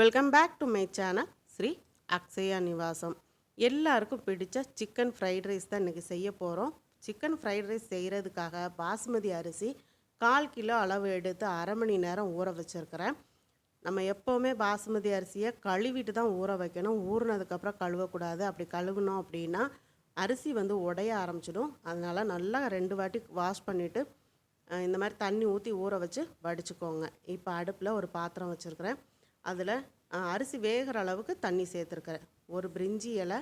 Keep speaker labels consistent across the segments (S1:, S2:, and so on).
S1: Welcome back to my channel Sri Akshaya Nivasam எல்லாருக்கும் பிடிச்ச chicken fried rice தான் இன்றைக்கி செய்ய போகிறோம் சிக்கன் ஃப்ரைட் ரைஸ் செய்கிறதுக்காக பாஸ்மதி அரிசி கால் கிலோ அளவு எடுத்து அரை மணி நேரம் ஊற வச்சுருக்கிறேன். நம்ம எப்போவுமே பாஸ்மதி அரிசியை கழுவிட்டு தான் ஊற வைக்கணும். ஊறினதுக்கப்புறம் கழுவக்கூடாது. அப்படி கழுவுனோம் அப்படின்னா அரிசி வந்து உடைய ஆரம்பிச்சிடும். அதனால் நல்லா ரெண்டு வாட்டி வாஷ் பண்ணிவிட்டு இந்த மாதிரி தண்ணி ஊற்றி ஊற வச்சு வடிச்சுக்கோங்க. இப்போ அடுப்பில் ஒரு பாத்திரம் வச்சுருக்கிறேன். அதில் அரிசி வேகிற அளவுக்கு தண்ணி சேர்த்துருக்கிறேன். ஒரு பிரிஞ்சி இலை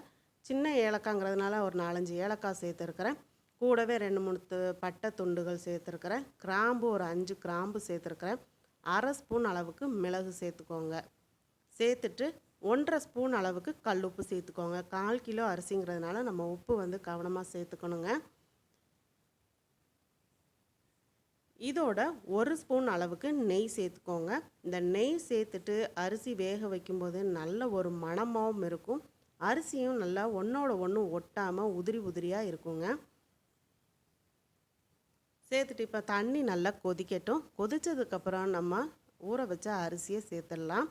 S1: சின்ன ஏலக்காங்கிறதுனால ஒரு நாலஞ்சு ஏலக்காய் சேர்த்துருக்கிறேன். கூடவே ரெண்டு மூணு பட்டை துண்டுகள் சேர்த்துருக்கிறேன். கிராம்பு ஒரு அஞ்சு கிராம்பு சேர்த்துருக்கிறேன். அரை ஸ்பூன் அளவுக்கு மிளகு சேர்த்துக்கோங்க. சேர்த்துட்டு ஒன்றரை ஸ்பூன் அளவுக்கு கல் உப்பு சேர்த்துக்கோங்க. கால் கிலோ அரிசிங்கிறதுனால நம்ம உப்பு வந்து கவனமாக சேர்த்துக்கணுங்க. இதோட ஒரு ஸ்பூன் அளவுக்கு நெய் சேர்த்துக்கோங்க. இந்த நெய் சேர்த்துட்டு அரிசி வேக வைக்கும்போது நல்ல ஒரு மணமாகவும் இருக்கும். அரிசியும் நல்லா ஒன்றோட ஒன்று ஒட்டாமல் உதிரி உதிரியாக இருக்குங்க. சேர்த்துட்டு இப்போ தண்ணி நல்லா கொதிக்கட்டும். கொதித்ததுக்கப்புறம் நம்ம ஊற வச்ச அரிசியை சேர்த்துடலாம்.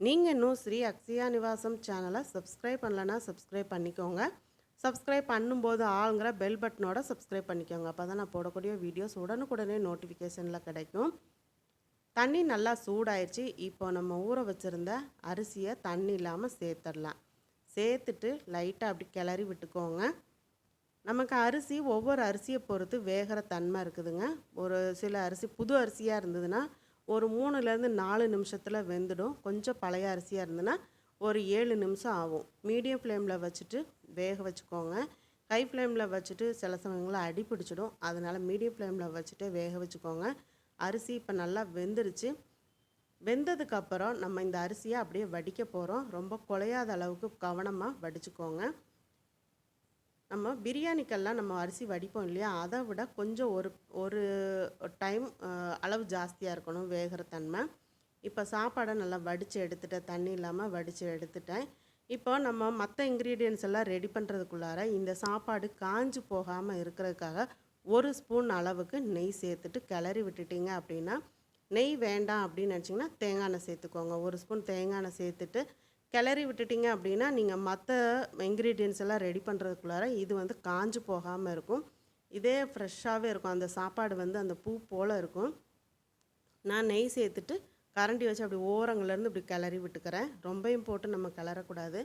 S1: நீங்கள் இன்னும் ஸ்ரீ அக்ஷயா நிவாசம் சேனலை சப்ஸ்கிரைப் பண்ணலன்னா சப்ஸ்கிரைப் பண்ணிக்கோங்க. சப்ஸ்கிரைப் பண்ணும்போது ஆளுங்கிற பெல் பட்டனோட சப்ஸ்கிரைப் பண்ணிக்கோங்க. அப்போ தான் நான் போடக்கூடிய வீடியோஸ் உடனுக்குடனே நோட்டிஃபிகேஷனில் கிடைக்கும். தண்ணி நல்லா சூடாயிடுச்சு இப்போ நம்ம ஊற வச்சுருந்த அரிசியை தண்ணி இல்லாமல் சேர்த்துடலாம். சேர்த்துட்டு லைட்டாக அப்படி கிளறி விட்டுக்கோங்க. நமக்கு அரிசி ஒவ்வொரு அரிசியை பொறுத்து வேகிற தன்மை இருக்குதுங்க. ஒரு சில அரிசி புது அரிசியாக இருந்ததுன்னா ஒரு மூணுலேருந்து நாலு நிமிஷத்தில் வெந்துடும். கொஞ்சம் பழைய அரிசியாக இருந்ததுன்னா ஒரு ஏழு நிமிஷம் ஆகும். மீடியம் ஃப்ளேமில் வச்சுட்டு வேக வச்சுக்கோங்க. ஹை ஃப்ளேமில் வச்சுட்டு சில சமயங்களில் அடி பிடிச்சிடும். அதனால் மீடியம் ஃப்ளேமில் வச்சுட்டு வேக வச்சுக்கோங்க. அரிசி இப்போ நல்லா வெந்துருச்சு. வெந்ததுக்கப்புறம் நம்ம இந்த அரிசியை அப்படியே வடிக்க போகிறோம் ரொம்ப குலையாத அளவுக்கு கவனமாக வடிச்சுக்கோங்க. நம்ம பிரியாணிக்கெல்லாம் நம்ம அரிசி வடிப்போம் இல்லையா? அதை விட கொஞ்சம் ஒரு ஒரு டைம் அளவு ஜாஸ்தியாக இருக்கணும் வேகிற தன்மை. இப்போ சாப்பாடை நல்லா வடித்து எடுத்துட்டேன். தண்ணி இல்லாமல் வடித்து எடுத்துட்டேன். இப்போ நம்ம மற்ற இன்க்ரீடியன்ஸ் எல்லாம் ரெடி பண்ணுறதுக்குள்ளார இந்த சாப்பாடு காஞ்சு போகாமல் இருக்கிறதுக்காக ஒரு ஸ்பூன் அளவுக்கு நெய் சேர்த்துட்டு கிளறி விட்டுட்டீங்க அப்படின்னா நெய் வேண்டாம் அப்படின்னு நினச்சிங்கன்னா தேங்காய் எண்ணெய் சேர்த்துக்கோங்க. ஒரு ஸ்பூன் தேங்காய் எண்ணெய் சேர்த்துட்டு கிளறி விட்டுட்டீங்க அப்படின்னா நீங்கள் மற்ற இன்க்ரீடியன்ஸ் எல்லாம் ரெடி பண்ணுறதுக்குள்ளார இது வந்து காஞ்சு போகாமல் இருக்கும். இதே ஃப்ரெஷ்ஷாகவே இருக்கும். அந்த சாப்பாடு வந்து அந்த பூ போல் இருக்கும். நான் நெய் சேர்த்துட்டு கரண்டி வச்சு அப்படி ஓரங்கள்லேருந்து இப்படி கிளறி விட்டுக்கிறேன். ரொம்பையும் போட்டு நம்ம கிளறக்கூடாது.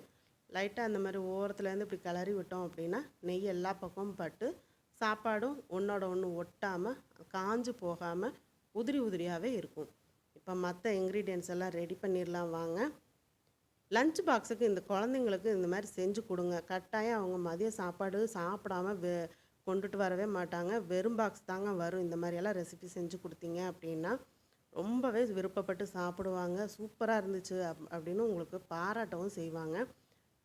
S1: லைட்டாக அந்த மாதிரி ஓரத்துலேருந்து இப்படி கிளறி விட்டோம் அப்படின்னா நெய் எல்லா பக்கமும் பட்டு சாப்பாடும் ஒன்றோட ஒன்று ஒட்டாமல் காஞ்சு போகாமல் உதிரி உதிரியாகவே இருக்கும். இப்போ மற்ற இன்க்ரீடியன்ஸ் எல்லாம் ரெடி பண்ணிடலாம் வாங்க. லஞ்ச் பாக்ஸுக்கு இந்த குழந்தைங்களுக்கு இந்த மாதிரி செஞ்சு கொடுங்க. கட்டாயம் அவங்க மதிய சாப்பாடு சாப்பிடாம வெ கொண்டுட்டு வரவே மாட்டாங்க. வெறும் பாக்ஸ் தாங்க வரும். இந்த மாதிரியெல்லாம் ரெசிபி செஞ்சு கொடுத்தீங்க அப்படின்னா ரொம்பவே விருப்பப்பட்டு சாப்பிடுவாங்க. சூப்பராக இருந்துச்சு அப் அப்படின்னு உங்களுக்கு பாராட்டவும் செய்வாங்க.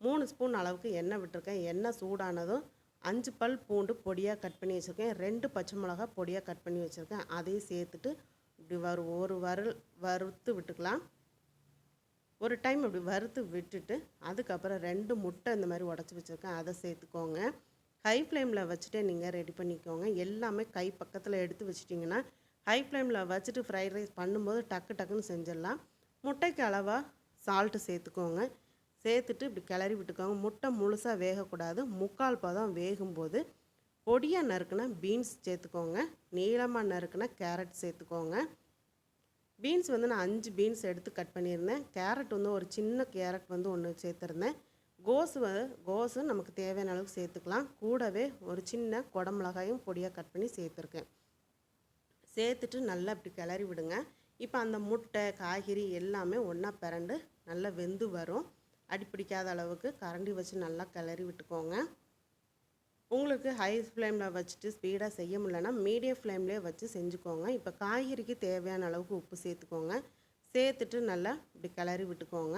S1: மூணு ஸ்பூன் அளவுக்கு எண்ணெய் விட்டுருக்கேன். எண்ணெய் சூடானதும் அஞ்சு பல் பூண்டு பொடியாக கட் பண்ணி வச்சுருக்கேன். ரெண்டு பச்சை மிளகா பொடியாக கட் பண்ணி வச்சுருக்கேன். அதையும் சேர்த்துட்டு இப்படி வறு ஒரு வறுல் வறுத்து விட்டுக்கலாம். ஒரு டைம் இப்படி வறுத்து விட்டுட்டு அதுக்கப்புறம் ரெண்டு முட்டை இந்த மாதிரி உடச்சி வச்சுருக்கேன். அதை சேர்த்துக்கோங்க. ஹை ஃப்ளேமில் வச்சுட்டே நீங்கள் ரெடி பண்ணிக்கோங்க. எல்லாமே கை பக்கத்தில் எடுத்து வச்சிட்டிங்கன்னா ஹை ஃப்ளேமில் வச்சுட்டு ஃப்ரைட் ரைஸ் பண்ணும்போது டக்கு டக்குன்னு செஞ்சிடலாம். முட்டைக்கு அளவாக சால்ட்டு சேர்த்துக்கோங்க. சேர்த்துட்டு இப்படி கிளறி விட்டுக்கோங்க. முட்டை முழுசாக வேகக்கூடாது. முக்கால் பதம் வேகும்போது பொடியாக நறுக்குனா பீன்ஸ் சேர்த்துக்கோங்க. நீளமாக நறுக்குனா கேரட் சேர்த்துக்கோங்க. பீன்ஸ் வந்து நான் அஞ்சு பீன்ஸ் எடுத்து கட் பண்ணியிருந்தேன். கேரட் வந்து ஒரு சின்ன கேரட் வந்து ஒன்று சேர்த்துருந்தேன். கோஸ் கோஸு நமக்கு தேவையான அளவுக்கு சேர்த்துக்கலாம். கூடவே ஒரு சின்ன குடமிளகாயும் பொடியாக கட் பண்ணி சேர்த்துருக்கேன். சேர்த்துட்டு நல்லா இப்படி கிளறி விடுங்க. இப்போ அந்த முட்டை காய்கறி எல்லாமே ஒன்றா பிறண்டு நல்லா வெந்து வரும். அடி பிடிக்காத அளவுக்கு கரண்டி வச்சு நல்லா கிளறி விட்டுக்கோங்க. உங்களுக்கு ஹை ஃப்ளேமில் வச்சுட்டு ஸ்பீடாக செய்ய முடியலன்னா மீடியம் ஃப்ளேம்லேயே வச்சு செஞ்சுக்கோங்க. இப்போ காய்கறிக்கு தேவையான அளவுக்கு உப்பு சேர்த்துக்கோங்க. சேர்த்துட்டு நல்லா இப்படி கிளறி விட்டுக்கோங்க.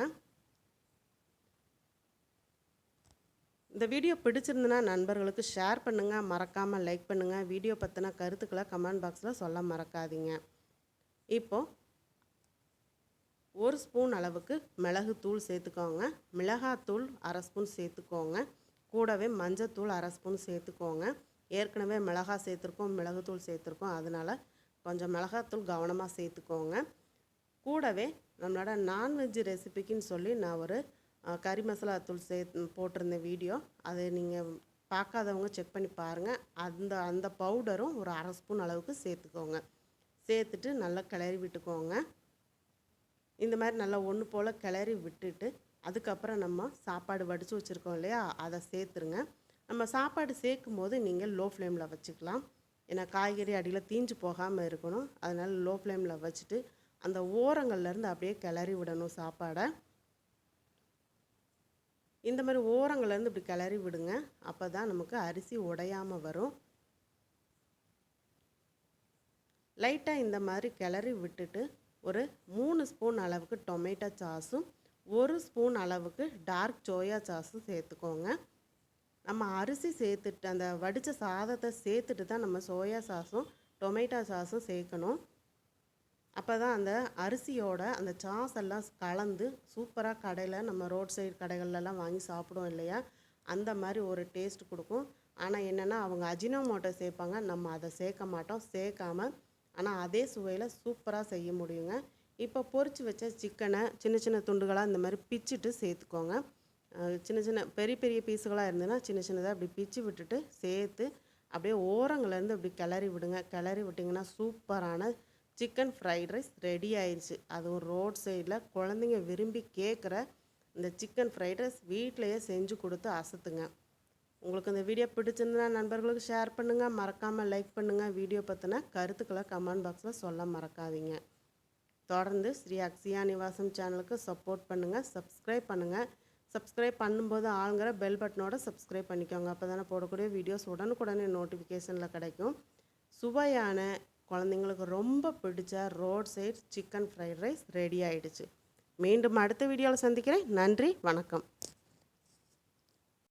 S1: இந்த வீடியோ பிடிச்சிருந்துன்னா நண்பர்களுக்கு ஷேர் பண்ணுங்கள் மறக்காமல் லைக் பண்ணுங்கள் வீடியோ பற்றின கருத்துக்களை கமெண்ட் பாக்ஸில் சொல்ல மறக்காதீங்க. இப்போது ஒரு ஸ்பூன் அளவுக்கு மிளகுத்தூள் சேர்த்துக்கோங்க. மிளகாத்தூள் அரை ஸ்பூன் சேர்த்துக்கோங்க. கூடவே மஞ்சத்தூள் அரை ஸ்பூன் சேர்த்துக்கோங்க. ஏற்கனவே மிளகா சேர்த்துருக்கோம் மிளகுத்தூள் சேர்த்துருக்கோம். அதனால் கொஞ்சம் மிளகாத்தூள் கவனமாக சேர்த்துக்கோங்க. கூடவே நம்மளோட நான்வெஜ் ரெசிபிக்குன்னு சொல்லி நான் ஒரு கறி மசாலா தூள் சே போட்டிருந்த வீடியோ. அதை நீங்கள் பார்க்காதவங்க செக் பண்ணி பாருங்கள் அந்த அந்த பவுடரும் ஒரு அரை ஸ்பூன் அளவுக்கு சேர்த்துக்கோங்க. சேர்த்துட்டு நல்லா கிளறி விட்டுக்கோங்க. இந்த மாதிரி நல்லா ஒன்று போல் கிளறி விட்டுட்டு அதுக்கப்புறம் நம்ம சாப்பாடு வடித்து வச்சுருக்கோம் இல்லையா? அதை சேர்த்துருங்க. நம்ம சாப்பாடு சேர்க்கும் போது நீங்கள் லோ ஃப்ளேமில் வச்சுக்கலாம். ஏன்னா காய்கறி அடியில் தீஞ்சு போகாமல் இருக்கணும். அதனால் லோ ஃப்ளேமில் வச்சுட்டு அந்த ஓரங்கள்லேருந்து அப்படியே கிளறி விடணும் சாப்பாடை. இந்த மாதிரி ஓரங்கள்லேருந்து இப்படி கிளறி விடுங்க. அப்போ தான் நமக்கு அரிசி உடையாமல் வரும். லைட்டாக இந்த மாதிரி கிளறி விட்டுட்டு ஒரு மூணு ஸ்பூன் அளவுக்கு டொமேட்டோ சாஸும் ஒரு ஸ்பூன் அளவுக்கு டார்க் சோயா சாஸும் சேர்த்துக்கோங்க. நம்ம அரிசி சேர்த்துட்டு அந்த வடித்த சாதத்தை சேர்த்துட்டு தான் நம்ம சோயா சாஸும் டொமேட்டோ சாஸும் சேர்க்கணும். அப்போ தான் அந்த அரிசியோட அந்த சாஸ் எல்லாம் கலந்து சூப்பராக கடையில் நம்ம ரோட் சைடு கடைகள்லாம் வாங்கி சாப்பிடுவோம் இல்லையா? அந்த மாதிரி ஒரு டேஸ்ட் கொடுக்கும். ஆனால் என்னென்னா அவங்க அஜினோமோட்டோ சேர்ப்பாங்க. நம்ம அதை சேர்க்க மாட்டோம். சேர்க்காம ஆனால் அதே சுவையில் சூப்பராக செய்ய முடியுங்க. இப்போ பொறிச்சு வச்ச சிக்கனை சின்ன சின்ன துண்டுகளாக இந்த மாதிரி பிச்சுட்டு சேர்த்துக்கோங்க. சின்ன சின்ன பெரிய பெரிய பீஸுகளாக இருந்ததுன்னா சின்ன சின்னதாக அப்படி பிச்சு விட்டுட்டு சேர்த்து அப்படியே ஓரங்கள்லேருந்து அப்படி கிளறி விடுங்க. கிளறி விட்டிங்கன்னா சூப்பரான சிக்கன் ஃப்ரைட் ரைஸ் ரெடி ஆயிடுச்சு. அதுவும் ரோட் சைடில் குழந்தைங்க விரும்பி கேட்குற இந்த சிக்கன் ஃப்ரைட் ரைஸ் வீட்டிலையே செஞ்சு கொடுத்து அசத்துங்க. உங்களுக்கு இந்த வீடியோ பிடிச்சிருந்தா நண்பர்களுக்கு ஷேர் பண்ணுங்கள் மறக்காமல் லைக் பண்ணுங்கள் வீடியோ பற்றின கருத்துக்களை கமெண்ட் பாக்ஸில் சொல்ல மறக்காதீங்க. தொடர்ந்து ஸ்ரீ அக்ஷயா நிவாசம் சேனலுக்கு சப்போர்ட் பண்ணுங்கள் சப்ஸ்கிரைப் பண்ணுங்கள் சப்ஸ்கிரைப் பண்ணும்போது ஆளுங்கிற பெல் பட்டனோட சப்ஸ்கிரைப் பண்ணிக்கோங்க. அப்போ தானே போடக்கூடிய வீடியோஸ் உடனுக்குடனே நோட்டிஃபிகேஷனில் கிடைக்கும். சுவையான குழந்தைங்களுக்கு ரொம்ப பிடிச்ச roadside chicken fried rice ready ஆகிடுச்சு மீண்டும் அடுத்த வீடியோவில் சந்திக்கிறேன். நன்றி வணக்கம்.